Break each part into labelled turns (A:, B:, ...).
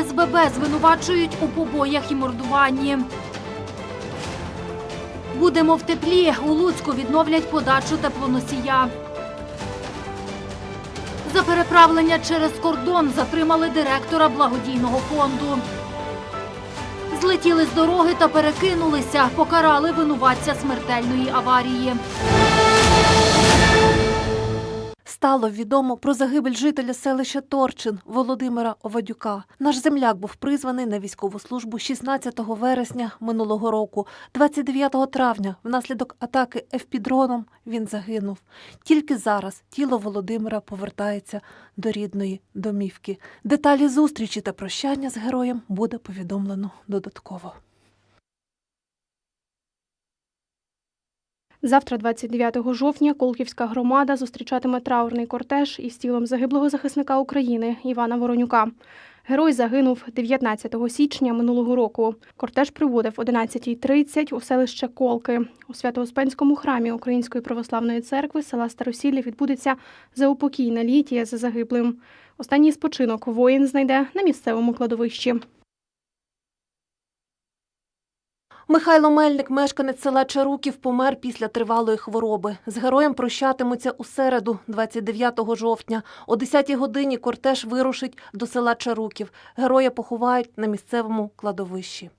A: ОСББ звинувачують у побоях і мордуванні. Будемо в теплі. У Луцьку відновлять подачу теплоносія. За переправлення через кордон затримали директора благодійного фонду. Злетіли з дороги та перекинулися, покарали винуватця смертельної аварії.
B: Стало відомо про загибель жителя селища Торчин Володимира Овадюка. Наш земляк був призваний на військову службу 16 вересня минулого року. 29 травня, внаслідок атаки ФП-дроном, він загинув. Тільки зараз тіло Володимира повертається до рідної домівки. Деталі зустрічі та прощання з героєм буде повідомлено додатково.
C: Завтра, 29 жовтня, Колківська громада зустрічатиме траурний кортеж із тілом загиблого захисника України Івана Воронюка. Герой загинув 19 січня минулого року. Кортеж приводив о 11.30 у селище Колки. У Свято-Успенському храмі Української православної церкви села Старосілля відбудеться заупокійна літія за загиблим. Останній спочинок воїн знайде на місцевому кладовищі.
B: Михайло Мельник, мешканець села Чаруків, помер після тривалої хвороби. З героєм прощатимуться у середу, 29 жовтня. О 10-й годині кортеж вирушить до села Чаруків. Героя поховають на місцевому кладовищі.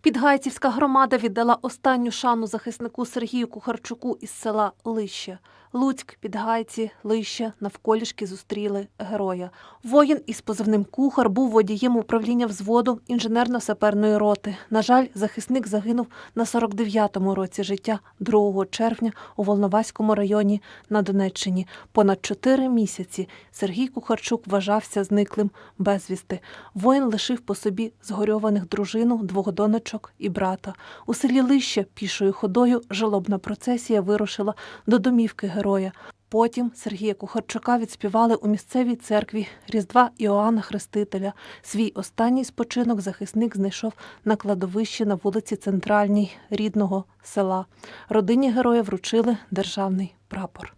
B: Підгайцівська громада віддала останню шану захиснику Сергію Кухарчуку із села Лище. Луцьк, Підгайці, Лище навколішки зустріли героя. Воїн із позивним кухар був водієм управління взводу інженерно-саперної роти. На жаль, захисник загинув на 49-му році життя 2 червня у Волноваському районі на Донеччині. Понад чотири місяці Сергій Кухарчук вважався зниклим безвісти. Воїн лишив по собі згорьованих дружину, двох донечок і брата. У селі Лище пішою ходою жалобна процесія вирушила до домівки героя. Потім Сергія Кухарчука відспівали у місцевій церкві Різдва Іоанна Хрестителя. Свій останній спочинок захисник знайшов на кладовищі на вулиці Центральній рідного села. Родині героя вручили державний прапор.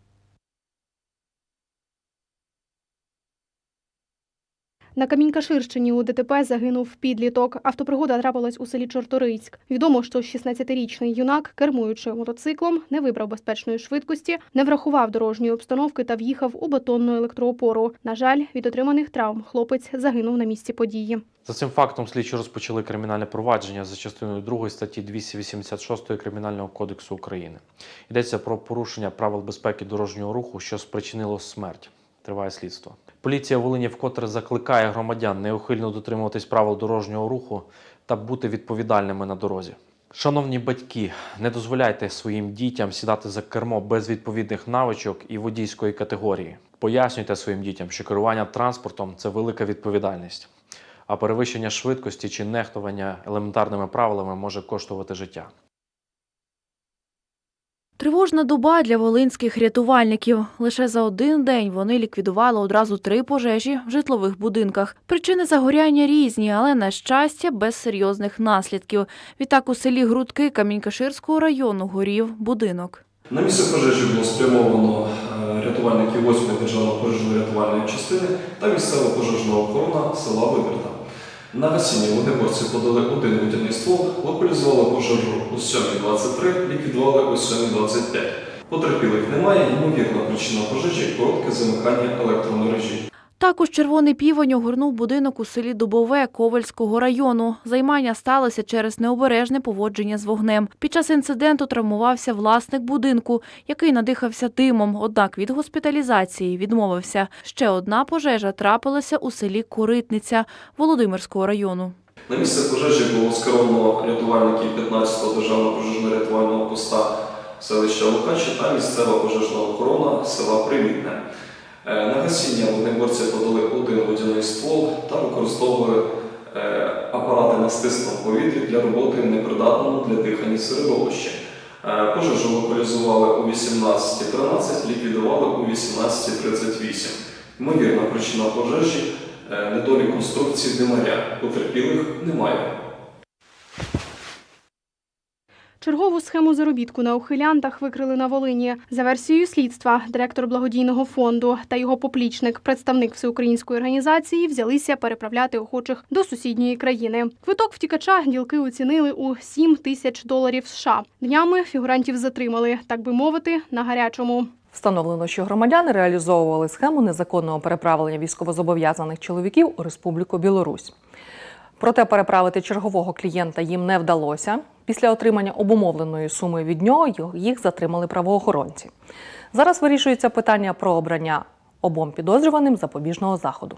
C: На Камінькаширщині у ДТП загинув підліток. Автопригода трапилась у селі Чорторийськ. Відомо, що 16-річний юнак, кермуючи мотоциклом, не вибрав безпечної швидкості, не врахував дорожньої обстановки та в'їхав у бетонну електроопору. На жаль, від отриманих травм хлопець загинув на місці події.
D: За цим фактом слідчі розпочали кримінальне провадження за частиною 2 статті 286 Кримінального кодексу України. Йдеться про порушення правил безпеки дорожнього руху, що спричинило смерть. Триває слідство. Поліція Волині вкотре закликає громадян неухильно дотримуватись правил дорожнього руху та бути відповідальними на дорозі. Шановні батьки, не дозволяйте своїм дітям сідати за кермо без відповідних навичок і водійської категорії. Пояснюйте своїм дітям, що керування транспортом це велика відповідальність, а перевищення швидкості чи нехтування елементарними правилами може коштувати життя.
E: Тривожна доба для волинських рятувальників. Лише за один день вони ліквідували одразу три пожежі в житлових будинках. Причини загоряння різні, але на щастя без серйозних наслідків. Відтак у селі Грудки Камінькаширського району горів будинок.
F: На місце пожежі було спрямовано е, рятувальників 8-ї державної пожежно-рятувальної частини та місцева пожежна охорона села Виберта. На гасіння вогнеборці подали один водяний ствол, локалізували пожежу у 7.23, ліквідували у 7.25. Потерпілих немає, ймовірна причина пожежі коротке замикання електромережі.
E: Також червоний півень огорнув будинок у селі Дубове Ковальського району. Займання сталося через необережне поводження з вогнем. Під час інциденту травмувався власник будинку, який надихався димом, однак від госпіталізації відмовився. Ще одна пожежа трапилася у селі Коритниця Володимирського району.
F: На місце пожежі було скеровано рятувальників 15-го державного пожежно-рятувального поста селища Лукачі та місцева пожежна охорона села Примітне. Е, На гасіння вогнеборці подали один водяний ствол та використовували е, апарати на стисному повітрі для роботи в непридатному для дихання середовищі. Е, Пожежу локалізували у 18.13, ліквідували у 18.38. Ймовірна причина пожежі недолік конструкції димаря. Потерпілих немає.
C: Чергову схему заробітку на ухилянтах викрили на Волині. За версією слідства, директор благодійного фонду та його поплічник, представник всеукраїнської організації, взялися переправляти охочих до сусідньої країни. Квиток втікача ділки оцінили у 7 тисяч доларів США. Днями фігурантів затримали, так би мовити, на гарячому.
G: Встановлено, що громадяни реалізовували схему незаконного переправлення військовозобов'язаних чоловіків у Республіку Білорусь. Проте переправити чергового клієнта їм не вдалося. Після отримання обумовленої суми від нього їх затримали правоохоронці. Зараз вирішується питання про обрання обом підозрюваним запобіжного заходу.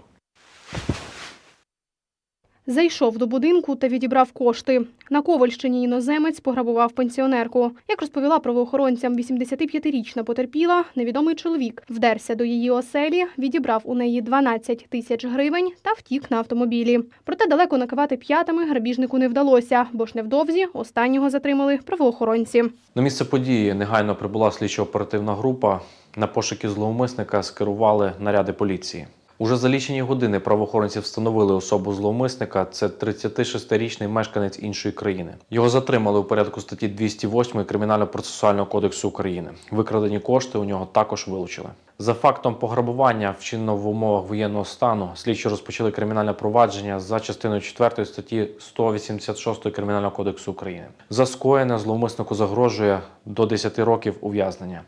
C: Зайшов до будинку та відібрав кошти. На Ковальщині іноземець пограбував пенсіонерку. Як розповіла правоохоронцям, 85-річна потерпіла, невідомий чоловік вдерся до її оселі, відібрав у неї 12 тисяч гривень та втік на автомобілі. Проте далеко накивати п'ятами грабіжнику не вдалося, бо ж невдовзі останнього затримали правоохоронці.
D: На місце події негайно прибула слідчо-оперативна група. На пошуки зловмисника скерували наряди поліції. Уже за лічені години правоохоронці встановили особу зловмисника. Це 36-річний мешканець іншої країни. Його затримали у порядку статті 208 Кримінально-процесуального кодексу України. Викрадені кошти у нього також вилучили. За фактом пограбування, вчиненого в умовах воєнного стану, слідчі розпочали кримінальне провадження за частиною 4 статті 186 Кримінального кодексу України. За скоєне зловмиснику загрожує до 10 років ув'язнення.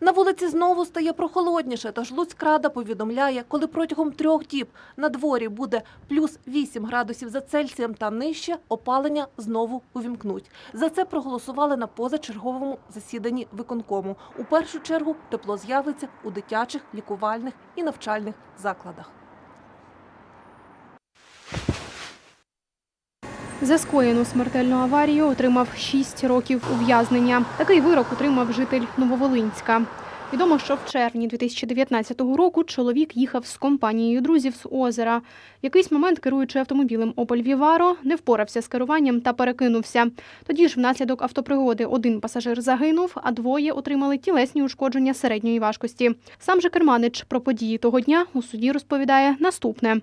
B: На вулиці знову стає прохолодніше, тож Луцькрада повідомляє, коли протягом трьох діб на дворі буде плюс 8 градусів за Цельсієм та нижче, опалення знову увімкнуть. За це проголосували на позачерговому засіданні виконкому. У першу чергу тепло з'явиться у дитячих, лікувальних і навчальних закладах.
C: За скоєну смертельну аварію отримав 6 років ув'язнення. Такий вирок отримав житель Нововолинська. Відомо, що в червні 2019 року чоловік їхав з компанією друзів з озера. В якийсь момент, керуючи автомобілем Opel Vivaro, не впорався з керуванням та перекинувся. Тоді ж внаслідок автопригоди один пасажир загинув, а двоє отримали тілесні ушкодження середньої важкості. Сам же керманич про події того дня у суді розповідає наступне.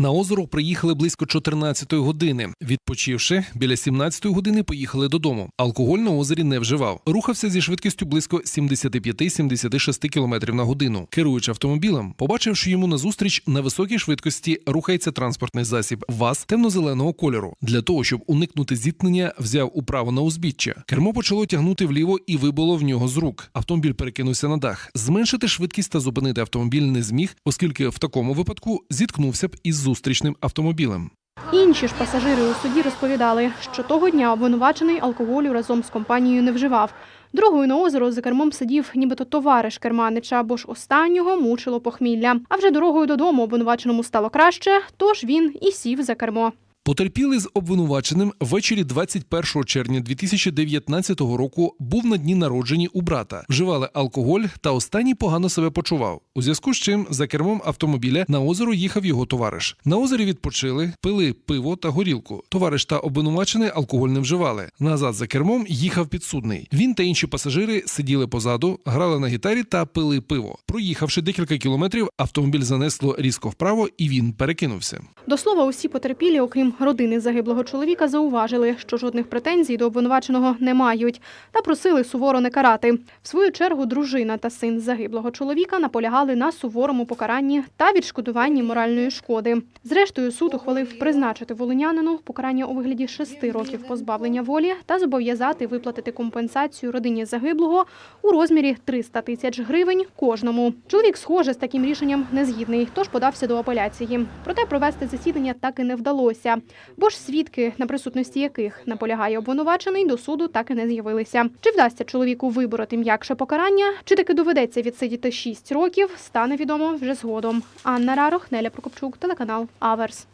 H: На озеро приїхали близько 14-ї години. Відпочивши, біля 17-ї години поїхали додому. Алкоголь на озері не вживав. Рухався зі швидкістю близько 75-76 км на годину. Керуючи автомобілем, побачив, що йому назустріч на високій швидкості рухається транспортний засіб ВАЗ темно-зеленого кольору. Для того, щоб уникнути зіткнення, взяв управо на узбіччя. Кермо почало тягнути вліво і вибило в нього з рук. Автомобіль перекинувся на дах. Зменшити швидкість та зупинити автомобіль не зміг, оскільки в такому випадку зіткнувся б із зустрічним автомобілем.
C: Інші ж пасажири у суді розповідали, що того дня обвинувачений алкоголю разом з компанією не вживав. Другою на озеро за кермом сидів нібито товариш керманича, бо ж останнього мучило похмілля. А вже дорогою додому обвинуваченому стало краще, тож він і сів за кермо.
H: Потерпілий з обвинуваченим ввечері 21 червня 2019 року був на дні народжені у брата. Вживали алкоголь та останній погано себе почував. У зв'язку з чим за кермом автомобіля на озеро їхав його товариш. На озері відпочили, пили пиво та горілку. Товариш та обвинувачений алкоголь не вживали. Назад за кермом їхав підсудний. Він та інші пасажири сиділи позаду, грали на гітарі та пили пиво. Проїхавши декілька кілометрів, автомобіль занесло різко вправо, і він перекинувся.
C: До слова, усі потерпілі, окрім родини загиблого чоловіка, зауважили, що жодних претензій до обвинуваченого не мають, та просили суворо не карати. В свою чергу, дружина та син загиблого чоловіка наполягали на суворому покаранні та відшкодуванні моральної шкоди. Зрештою, суд ухвалив призначити волинянину покарання у вигляді шести років позбавлення волі та зобов'язати виплатити компенсацію родині загиблого у розмірі 300 тисяч гривень кожному. Чоловік, схоже, з таким рішенням не згідний, тож подався до апеляції. Проте провести засідання так і не вдалося, бо ж свідки, на присутності яких наполягає обвинувачений, до суду так і не з'явилися. Чи вдасться чоловіку вибороти м'якше покарання, чи таки доведеться відсидіти 6 років, стане відомо вже згодом. Анна Рарох, Неля Прокопчук, телеканал Аверс.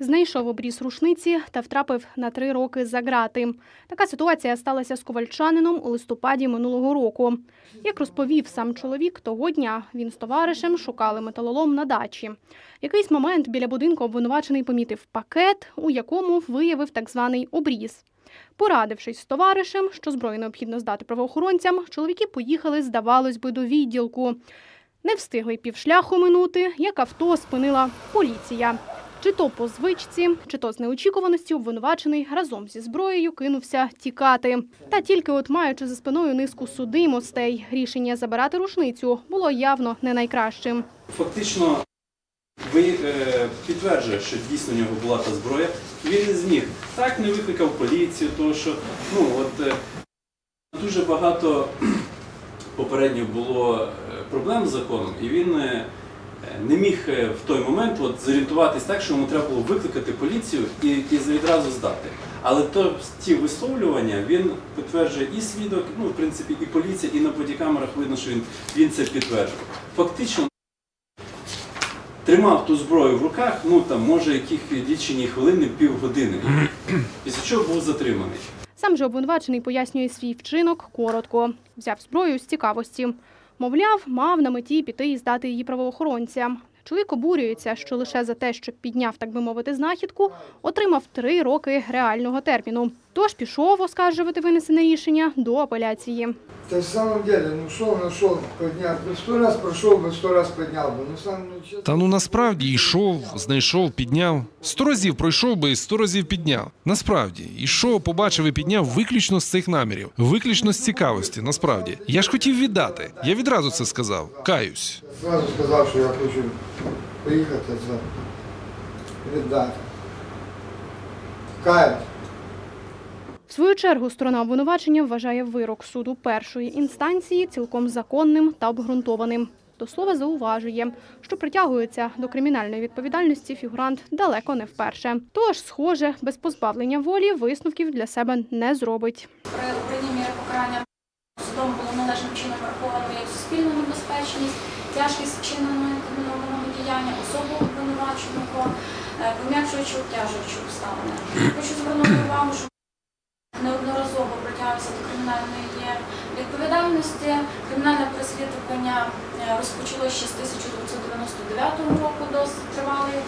C: Знайшов обріз рушниці та втрапив на три роки за ґрати. Така ситуація сталася з ковальчанином у листопаді минулого року. Як розповів сам чоловік, того дня він з товаришем шукали металолом на дачі. В якийсь момент біля будинку обвинувачений помітив пакет, у якому виявив так званий обріз. Порадившись з товаришем, що зброю необхідно здати правоохоронцям, чоловіки поїхали, здавалось би, до відділку. Не встигли півшляху минути, як авто спинила поліція. Чи то по звичці, чи то з неочікуваності обвинувачений разом зі зброєю кинувся тікати. Та тільки от маючи за спиною низку судимостей, рішення забирати рушницю було явно не найкращим.
I: Фактично, ви е, підтверджує, що дійсно у нього була та зброя. Він не зміг. Так не викликав поліцію, тому що ну от е, дуже багато попередньо було е, проблем з законом, і він не міг е, в той момент от, зорієнтуватись так, що йому треба було викликати поліцію і, і відразу здати. Але то ті висловлювання він підтверджує і свідок, ну в принципі, і поліція, і на бодікамерах видно, що він, він це підтверджував. Фактично тримав ту зброю в руках, ну там може яких лічені хвилини, півгодини. Після чого був затриманий.
C: Сам же обвинувачений пояснює свій вчинок коротко. Взяв зброю з цікавості. Мовляв, мав на меті піти і здати її правоохоронцям. Чоловік обурюється, що лише за те, що підняв, так би мовити, знахідку, отримав три роки реального терміну. Тож пішов оскаржувати винесене рішення до апеляції.
J: В самом деле, ну шел, нашел, поднял. Ну, сто раз прошел бы, сто раз поднял бы. Ну, сам, ну.
H: Та ну насправді йшов, знайшов, підняв. Сто разів пройшов би і сто разів підняв. Насправді, йшов, побачив і підняв виключно з цих намірів, виключно з цікавості. Насправді, я ж хотів віддати. Я відразу це сказав. Каюсь.
J: Сразу сказал, что я хочу поехать за віддати. Каять.
C: В свою чергу сторона обвинувачення вважає вирок суду першої інстанції цілком законним та обґрунтованим. До слова зауважує, що притягується до кримінальної відповідальності фігурант далеко не вперше. Тож, схоже, без позбавлення волі висновків для себе не зробить.
K: при обранні міри покарання судом було належним чином враховано як суспільну небезпечність, тяжкість вчиненого інкримінованого діяння, особу обвинуваченого, е, пом'якшуючи обтяжуючі обставини. Хочу звернути увагу, що неодноразово притягувався до кримінальної відповідальності. Кримінальне переслідування е, розпочалося ще з 1999 року, досить тривалий е,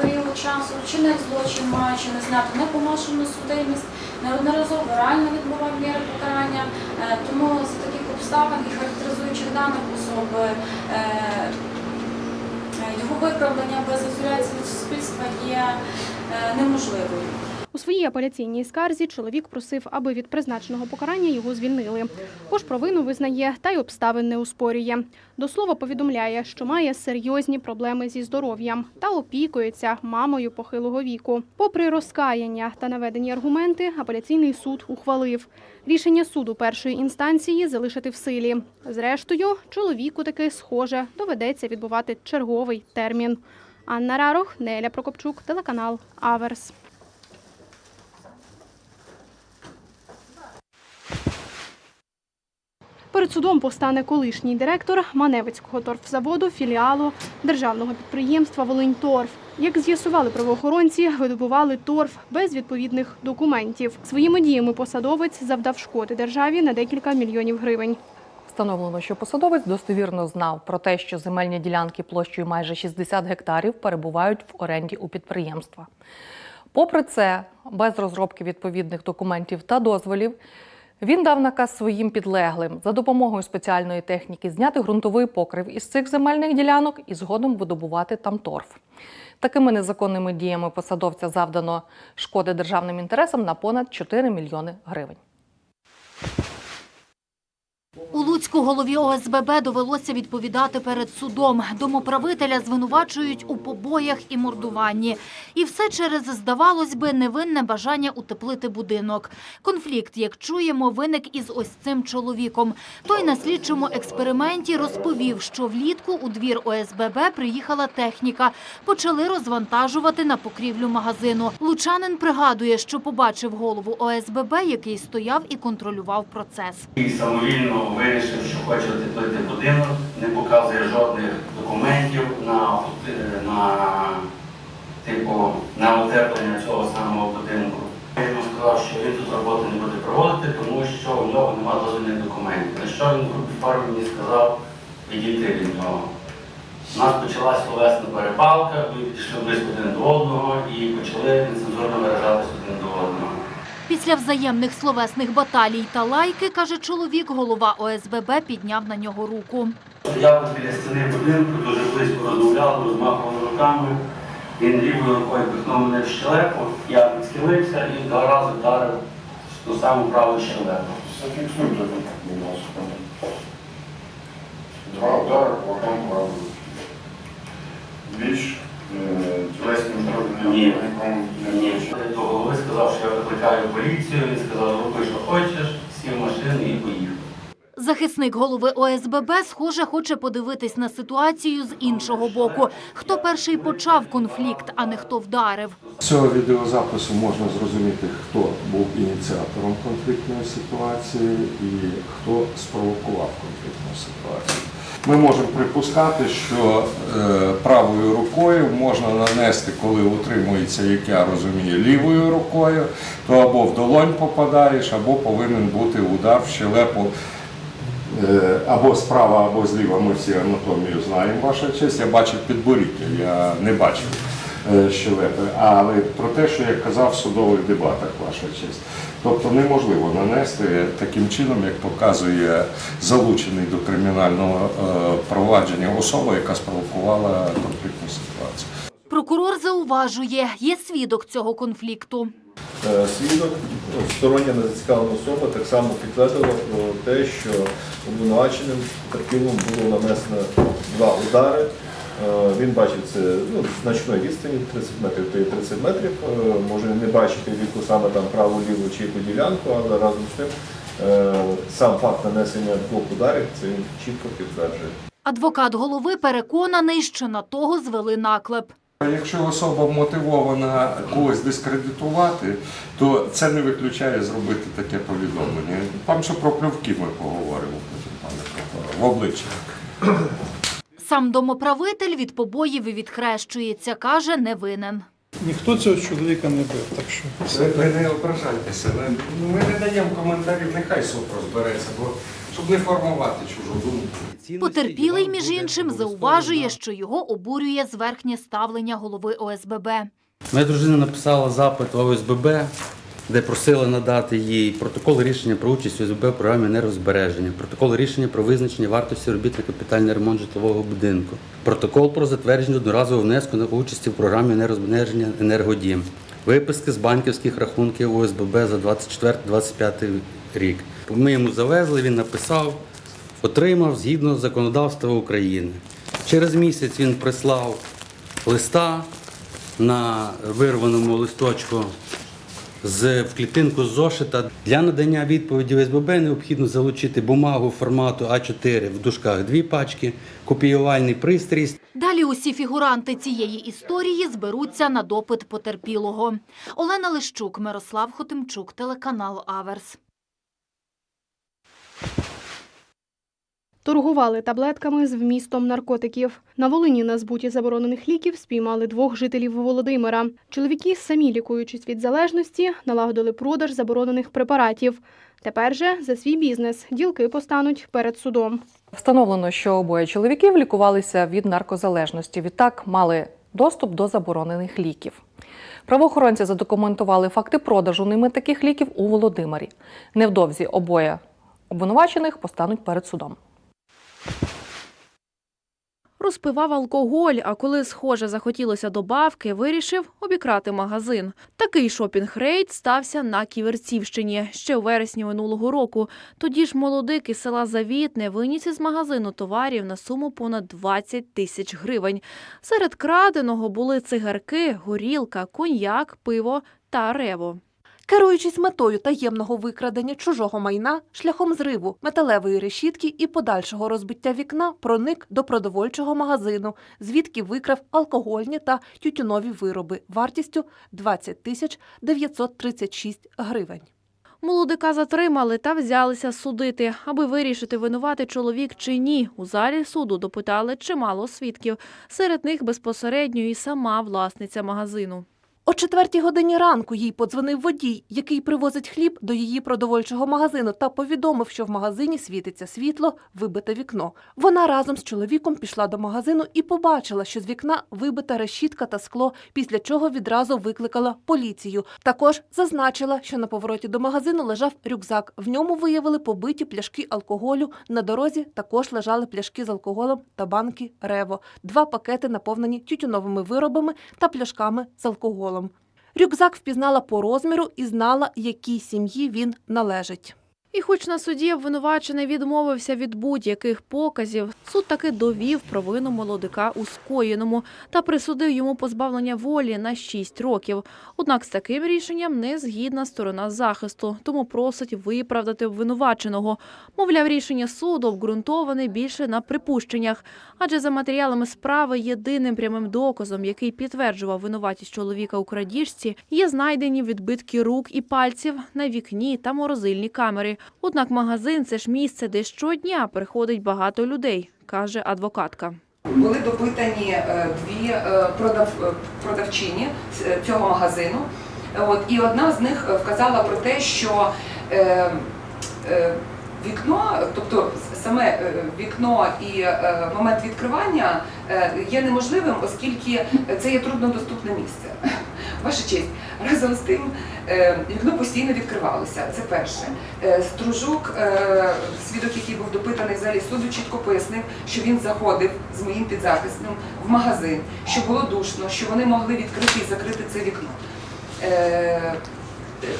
K: період часу. Вчинив злочин, маючи незняту непомашену судимість, неодноразово реально відбував міри покарання. Е, Тому за таких обставин і характеризуючих даних особи його виправлення без ізоляції від суспільства є неможливою.
C: У своїй апеляційній скарзі чоловік просив, аби від призначеного покарання його звільнили. Бо провину визнає та й обставин не успорює. До слова повідомляє, що має серйозні проблеми зі здоров'ям та опікується мамою похилого віку. Попри розкаяння та наведені аргументи, апеляційний суд ухвалив рішення суду першої інстанції залишити в силі. Зрештою, чоловіку таки схоже доведеться відбувати черговий термін. Анна Рарох, Неля Прокопчук, телеканал Аверс. Перед судом постане колишній директор Маневицького торфзаводу філіалу державного підприємства Волиньторф. Як з'ясували правоохоронці, видобували торф без відповідних документів. Своїми діями посадовець завдав шкоди державі на декілька мільйонів гривень.
G: Встановлено, що посадовець достовірно знав про те, що земельні ділянки площею майже 60 гектарів перебувають в оренді у підприємства. Попри це, без розробки відповідних документів та дозволів, він дав наказ своїм підлеглим за допомогою спеціальної техніки зняти ґрунтовий покрив із цих земельних ділянок і згодом видобувати там торф. Такими незаконними діями посадовця завдано шкоди державним інтересам на понад 4 мільйони гривень.
A: Луцьку голові ОСББ довелося відповідати перед судом. Домоправителя звинувачують у побоях і мордуванні. І все через, здавалось би, невинне бажання утеплити будинок. Конфлікт, як чуємо, виник із ось цим чоловіком. Той на слідчому експерименті розповів, що влітку у двір ОСББ приїхала техніка. Почали розвантажувати на покрівлю магазину. Лучанин пригадує, що побачив голову ОСББ, який стояв і контролював процес.
L: І самовільно вирішив, що хоче утеплити будинок, не показує жодних документів на, на, типу, на утеплення цього самого будинку. Я йому сказав, що він тут роботи не буде проводити, тому що у нього немає дозвільних документів. На що він в групі формі мені сказав відійти від нього. У нас почалася словесна перепалка, ми підійшли близько один до одного і почали нецензурно виражатися один до одного.
A: Після взаємних словесних баталій та лайки, каже чоловік, голова ОСББ підняв на нього руку.
L: Стояв біля стіни будинку, дуже близько розмовляв, розмахував руками. Він лівою рукою пихнув мене в щелепу, я відсхилився і два рази вдарив ту саму праву щелепу.
M: Зафіксуйте будь ласка. Два удари кулаком правою. Більш е, тілесним
L: Ні. Ні,
M: вистачає.
L: до голови сказав, що я викликаю поліцію, він сказав, роби, що хочеш, сів в машину і поїхав.
A: Захисник голови ОСББ, схоже, хоче подивитись на ситуацію з іншого боку. Хто перший почав конфлікт, а не хто вдарив.
N: З цього відеозапису можна зрозуміти, хто був ініціатором конфліктної ситуації і хто спровокував конфліктну ситуацію. Ми можемо припускати, що е, правою рукою можна нанести, коли утримується, як я розумію, лівою рукою, то або в долонь попадаєш, або повинен бути удар в щелепу Е, або справа, або зліва. Ми всі анатомію знаємо, ваша честь. Я бачив підборіддя, я не бачив щелепи. Але про те, що я казав в судових дебатах, ваша честь. Тобто неможливо нанести таким чином, як показує залучений до кримінального е, провадження особа, яка спровокувала конфліктну ситуацію.
A: Прокурор зауважує, є свідок цього конфлікту.
O: Е, Свідок, стороння незацікавлена особа, так само підтвердила про те, що обвинуваченим терпілом було нанесено два удари. Е, Він бачив це ну, значної відстані, 30 метрів то є 30 метрів. Е, Може не бачити в яку саме там праву, ліву чи яку ділянку, але разом з тим е, сам факт нанесення двох ударів це він чітко підтверджує.
A: Адвокат голови переконаний, що на того звели наклеп.
N: Якщо особа мотивована когось дискредитувати, то це не виключає зробити таке повідомлення. Там ще про плювки ми поговоримо потім, пане прокурор, в обличчя.
A: Сам домоправитель від побоїв відхрещується, каже, не винен.
P: Ніхто цього чоловіка не бив, так що
N: Ви, ви не ображайтеся. Ми, ну, ми не даємо коментарів, нехай суд розбереться, бо щоб не формувати чужу думку.
A: Потерпілий, між іншим, зауважує, що його обурює зверхнє ставлення голови ОСББ.
Q: Моя дружина написала запит в ОСББ, де просила надати їй протокол рішення про участь у ОСББ в програмі енергозбереження, протокол рішення про визначення вартості робіт на капітальний ремонт житлового будинку, протокол про затвердження одноразового внеску на участі в програмі енергозбереження енергодім, виписки з банківських рахунків ОСББ за 24-25 рік. Ми йому завезли, він написав, отримав згідно законодавства України. Через місяць він прислав листа на вирваному листочку з в клітинку зошита. Для надання відповіді СББ необхідно залучити бумагу формату А4 в дужках дві пачки, копіювальний пристрій
A: Далі усі фігуранти цієї історії зберуться на допит потерпілого. Олена Лищук, Мирослав Хотимчук, телеканал Аверс.
C: Торгували таблетками з вмістом наркотиків. На Волині на збуті заборонених ліків спіймали двох жителів Володимира. Чоловіки, самі лікуючись від залежності, налагодили продаж заборонених препаратів. Тепер же за свій бізнес ділки постануть перед судом.
G: Встановлено, що обоє чоловіків лікувалися від наркозалежності. Відтак мали доступ до заборонених ліків. Правоохоронці задокументували факти продажу ними таких ліків у Володимирі. Невдовзі обоє обвинувачених постануть перед судом.
E: Розпивав алкоголь, а коли, схоже, захотілося добавки, вирішив обікрати магазин. Такий шопінг-рейд стався на Ківерцівщині ще у вересні минулого року. Тоді ж молодик із села Завітне виніс із магазину товарів на суму понад 20 тисяч гривень. Серед краденого були цигарки, горілка, коньяк, пиво та рево.
B: Керуючись метою таємного викрадення чужого майна шляхом зриву металевої решітки і подальшого розбиття вікна, проник до продовольчого магазину, звідки викрав алкогольні та тютюнові вироби вартістю 20 тисяч 936 гривень.
E: Молодика затримали та взялися судити, аби вирішити, винуватий чоловік чи ні. У залі суду допитали чимало свідків. Серед них безпосередньо і сама власниця магазину.
B: О четвертій годині ранку їй подзвонив водій, який привозить хліб до її продовольчого магазину, та повідомив, що в магазині світиться світло, вибите вікно. Вона разом з чоловіком пішла до магазину і побачила, що з вікна вибита решітка та скло, після чого відразу викликала поліцію. Також зазначила, що на повороті до магазину лежав рюкзак. В ньому виявили побиті пляшки алкоголю. На дорозі також лежали пляшки з алкоголем та банки Рево, два пакети наповнені тютюновими виробами та пляшками з алкоголем. Рюкзак впізнала по розміру і знала, якій сім'ї він належить.
E: І хоч на суді обвинувачений відмовився від будь-яких показів, суд таки довів провину молодика у скоєному та присудив йому позбавлення волі на 6 років. Однак з таким рішенням не згідна сторона захисту, тому просить виправдати обвинуваченого. Мовляв, рішення суду обґрунтоване більше на припущеннях, адже за матеріалами справи єдиним прямим доказом, який підтверджував винуватість чоловіка у крадіжці, є знайдені відбитки рук і пальців на вікні та морозильні камери. Однак магазин це ж місце, де щодня приходить багато людей, каже адвокатка.
R: Були допитані е, дві е, е, продавчині цього магазину. От, і одна з них вказала про те, що вікно, тобто саме е, вікно і е, момент відкривання е, є неможливим, оскільки це є труднодоступне місце. Ваша честь, разом з тим вікно постійно відкривалося. Це перше. Стружук, свідок, який був допитаний в залі суду, чітко пояснив, що він заходив з моїм підзахисним в магазин, що було душно, що вони могли відкрити і закрити це вікно.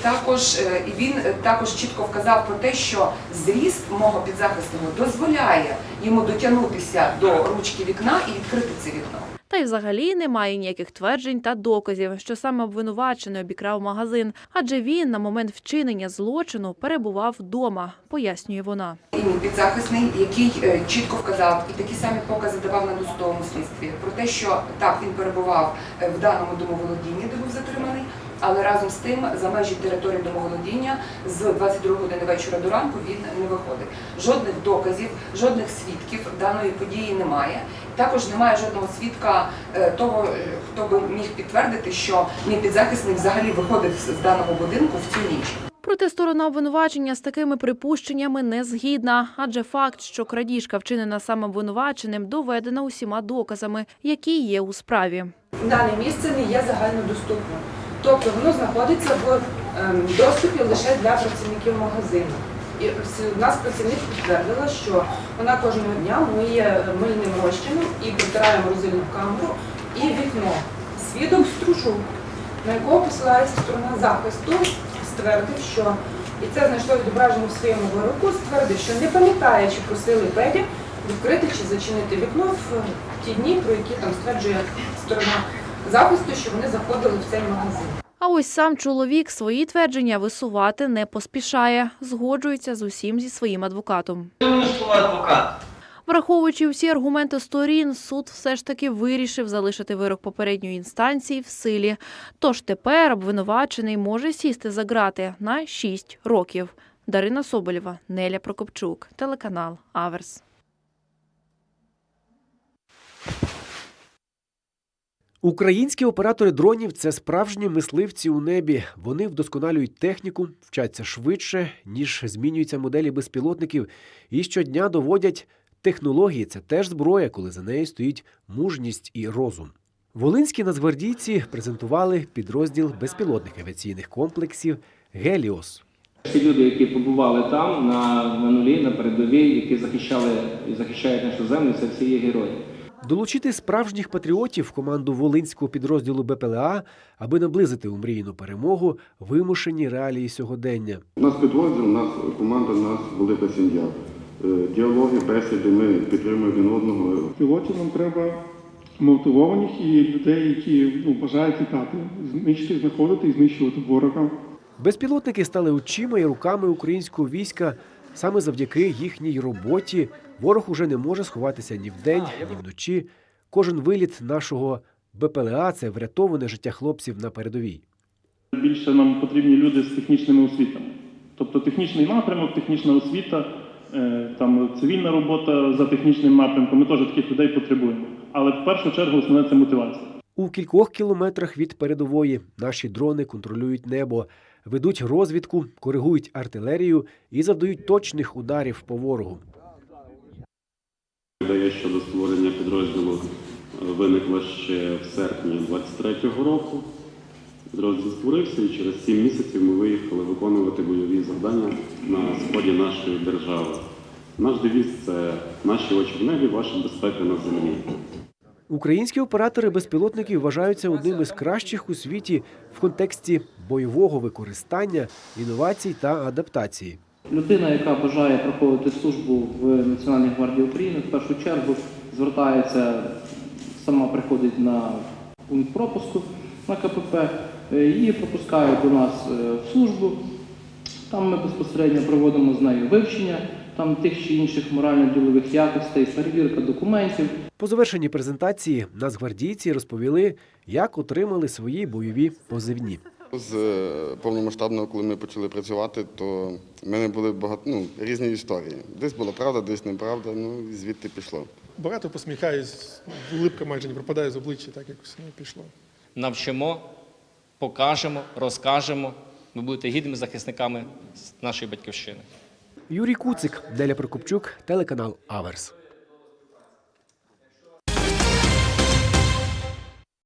R: Також е, і він е, також чітко вказав про те, що зріст мого підзахисного дозволяє йому дотягнутися до ручки вікна і відкрити це вікно.
E: Та й взагалі немає ніяких тверджень та доказів, що саме обвинувачений обікрав магазин, адже він на момент вчинення злочину перебував вдома, пояснює вона.
R: І мій підзахисний, який е, чітко вказав і такі самі покази давав на досудовому слідстві про те, що так він перебував в даному домоволодінні, де був затриманий, але разом з тим за межі території домоволодіння з 22 години вечора до ранку він не виходить. Жодних доказів, жодних свідків даної події немає. Також немає жодного свідка е, того, е, хто би міг підтвердити, що мій підзахисний взагалі виходив з з даного будинку в цю ніч.
E: Проте сторона обвинувачення з такими припущеннями не згідна, адже факт, що крадіжка вчинена саме обвинуваченим, доведена усіма доказами, які є у справі.
S: Дане місце не є загальнодоступним. Тобто воно знаходиться в ем, доступі лише для працівників магазину. І у нас працівник підтвердила, що вона кожного дня миє мильним розчином і протирає морозильну камеру і вікно. Свідок Стружук, на якого посилається сторона захисту, ствердив, що і це знайшло відображення в своєму вироку, ствердив, що не пам'ятає, чи просили педів відкрити чи зачинити вікно в ті дні, про які там стверджує сторона захисту, що вони заходили в цей магазин.
E: А ось сам чоловік свої твердження висувати не поспішає, згоджується з усім зі своїм адвокатом. Враховуючи всі аргументи сторін, суд все ж таки вирішив залишити вирок попередньої інстанції в силі. Тож тепер обвинувачений може сісти за грати на 6 років. Дарина Соболєва, Неля Прокопчук, телеканал Аверс.
T: Українські оператори дронів це справжні мисливці у небі. Вони вдосконалюють техніку, вчаться швидше, ніж змінюються моделі безпілотників, і щодня доводять технології. Це теж зброя, коли за нею стоїть мужність і розум. Волинські нацгвардійці презентували підрозділ безпілотних авіаційних комплексів Геліос.
U: Всі люди, які побували там, на, на нулі, на передовій, які захищали і захищають нашу землю, це всі є герої.
T: Долучити справжніх патріотів в команду волинського підрозділу БПЛА, аби наблизити омріяну перемогу, вимушені реалії сьогодення.
M: У нас підрозділ, у нас команда, у нас велика сім'я. Е, Діалоги, бесіди, ми підтримуємо один одного.
V: Пілотів нам треба мотивованих і людей, які ну, бажають літати, знищити, знаходити і знищувати ворога.
T: Безпілотники стали очима і руками українського війська. Саме завдяки їхній роботі ворог уже не може сховатися ні вдень, ні вночі. Кожен виліт нашого БПЛА це врятоване життя хлопців на передовій.
V: Більше нам потрібні люди з технічними освітами. Тобто технічний напрямок, технічна освіта, е, там цивільна робота за технічним напрямком. Ми теж таких людей потребуємо. Але в першу чергу основне це мотивація.
T: У кількох кілометрах від передової наші дрони контролюють небо, ведуть розвідку, коригують артилерію і завдають точних ударів по ворогу.
M: Ідея щодо створення підрозділу е, виникла ще в серпні 23-го року. Підрозділ створився і через 7 місяців ми виїхали виконувати бойові завдання на сході нашої держави. Наш девіз це наші очі в небі, ваша безпека на землі.
T: Українські оператори безпілотників вважаються одним із кращих у світі в контексті бойового використання, інновацій та адаптації.
U: Людина, яка бажає проходити службу в Національній гвардії України, в першу чергу звертається, сама приходить на пункт пропуску на КПП, е, її пропускають до нас е, в службу. Там ми безпосередньо проводимо з нею вивчення там тих чи інших морально-ділових якостей, перевірка документів.
T: По завершенні презентації нацгвардійці розповіли, як отримали свої бойові позивні.
M: З е, повномасштабного, коли ми почали працювати, то в мене були багато ну, різні історії. Десь була правда, десь неправда, ну і звідти пішло.
W: Багато посміхаюсь, улипка майже не пропадає з обличчя, так якось не пішло.
X: навчимо, покажемо, розкажемо. Ви будете гідними захисниками нашої батьківщини.
T: Юрій Куцик, Неля Прокопчук, телеканал Аверс.